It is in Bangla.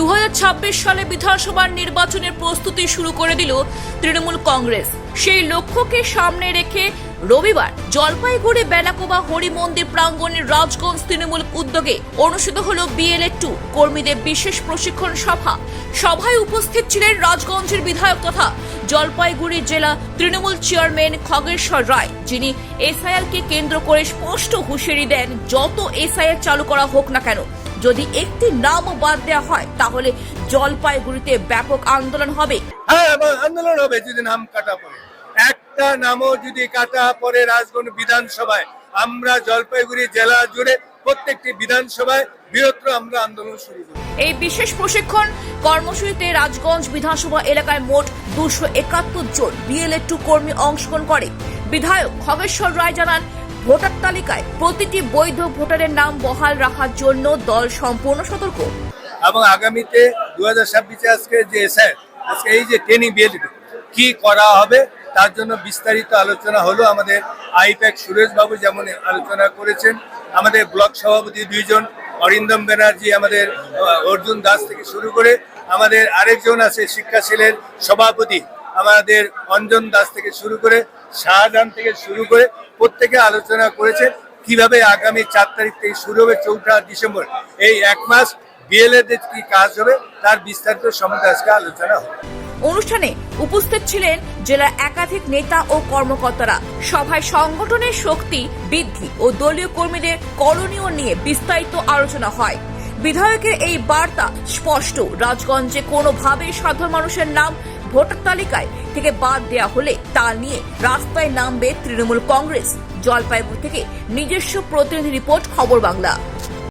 দু হাজার ছাব্বিশ সালে বিধানসভার নির্বাচনের প্রস্তুতি শুরু করে দিল তৃণমূল কংগ্রেস। সেই লক্ষ্যকে সামনে রেখে রবিবার জলপাইগুড়ি বেলাকোবা হরি মন্দির প্রাঙ্গণের রাজগঞ্জ তৃণমূল উদ্যোগে অনুষ্ঠিত হল বিএলএ টু। কর্মীদের বিশেষ প্রশিক্ষণ সভা। সভায় উপস্থিত ছিলেন রাজগঞ্জের বিধায়ক তথা জলপাইগুড়ি জেলা তৃণমূল চেয়ারম্যান খগেশ্বর রায়, যিনি এসআইআর কে কেন্দ্র করে স্পষ্ট হুঁশিয়ারি দেন, যত এসআইআর চালু করা হোক না কেন। যদি একটি নামও বাদ দেওয়া হয় তাহলে জলপাইগুড়িতে ব্যাপক আন্দোলন হবে। হ্যাঁ আন্দোলন হবে যদি নাম কাটা পড়ে। একটা নামও যদি কাটা পড়ে রাজগঞ্জ বিধানসভায় আমরা জলপাইগুড়ি জেলা জুড়ে প্রত্যেকটি বিধানসভায় বৃহত্তর আমরা আন্দোলন শুরু করি এই বিশেষ প্রশিক্ষণ কর্মসূচিতে রাজগঞ্জ বিধানসভা এলাকায় মোট দুশো একাত্তর জন বিএলএ টু কর্মী অংশগ্রহণ করে। বিধায়ক খগেশ্বর রায় জানান ভোটার তালিকায় প্রতিটি বৈধ ভোটারের নাম বহাল রাখার জন্য দল সম্পূর্ণ সতর্ক। এবং আগামীতে দু হাজার ছাব্বিশে আজকে যে স্যার আজকে এই যে ট্রেনিং বিএল কি করা হবে তার জন্য বিস্তারিত আলোচনা হলো আমাদের আইপ্যাক সুরেশ বাবু যেমন আলোচনা করেছেন। আমাদের ব্লক সভাপতি দুইজন, অরিন্দম ব্যানার্জি আমাদের অর্জুন দাস থেকে শুরু করে আমাদের আরেকজন আছে শিক্ষাশীলের সভাপতি আমাদের অঞ্জন দাস থেকে শুরু করে শাহজাহান থেকে শুরু করে প্রত্যেকে আলোচনা করেছে কীভাবে আগামী চার তারিখ থেকে শুরু হবে চৌঠা ডিসেম্বর। এই এক মাস বিএলএ কি কাজ হবে তার বিস্তারিত সম্বন্ধে আজকে আলোচনা হবে। অনুষ্ঠানে উপস্থিত ছিলেন জেলার একাধিক নেতা ও কর্মকর্তারা। সভায় সংগঠনের শক্তি বৃদ্ধি ও দলীয় কর্মীদের করণীয় নিয়ে বিস্তারিত আলোচনা হয়। বিধায়কের এই বার্তা স্পষ্ট। রাজগঞ্জে কোনোভাবেই সাধারণ মানুষের নাম ভোটার তালিকায় থেকে বাদ দেওয়া হলে তা নিয়ে রাস্তায় নামবে তৃণমূল কংগ্রেস। জলপাইগুড়ি থেকে নিজস্ব প্রতিনিধি রিপোর্ট, খবর বাংলা।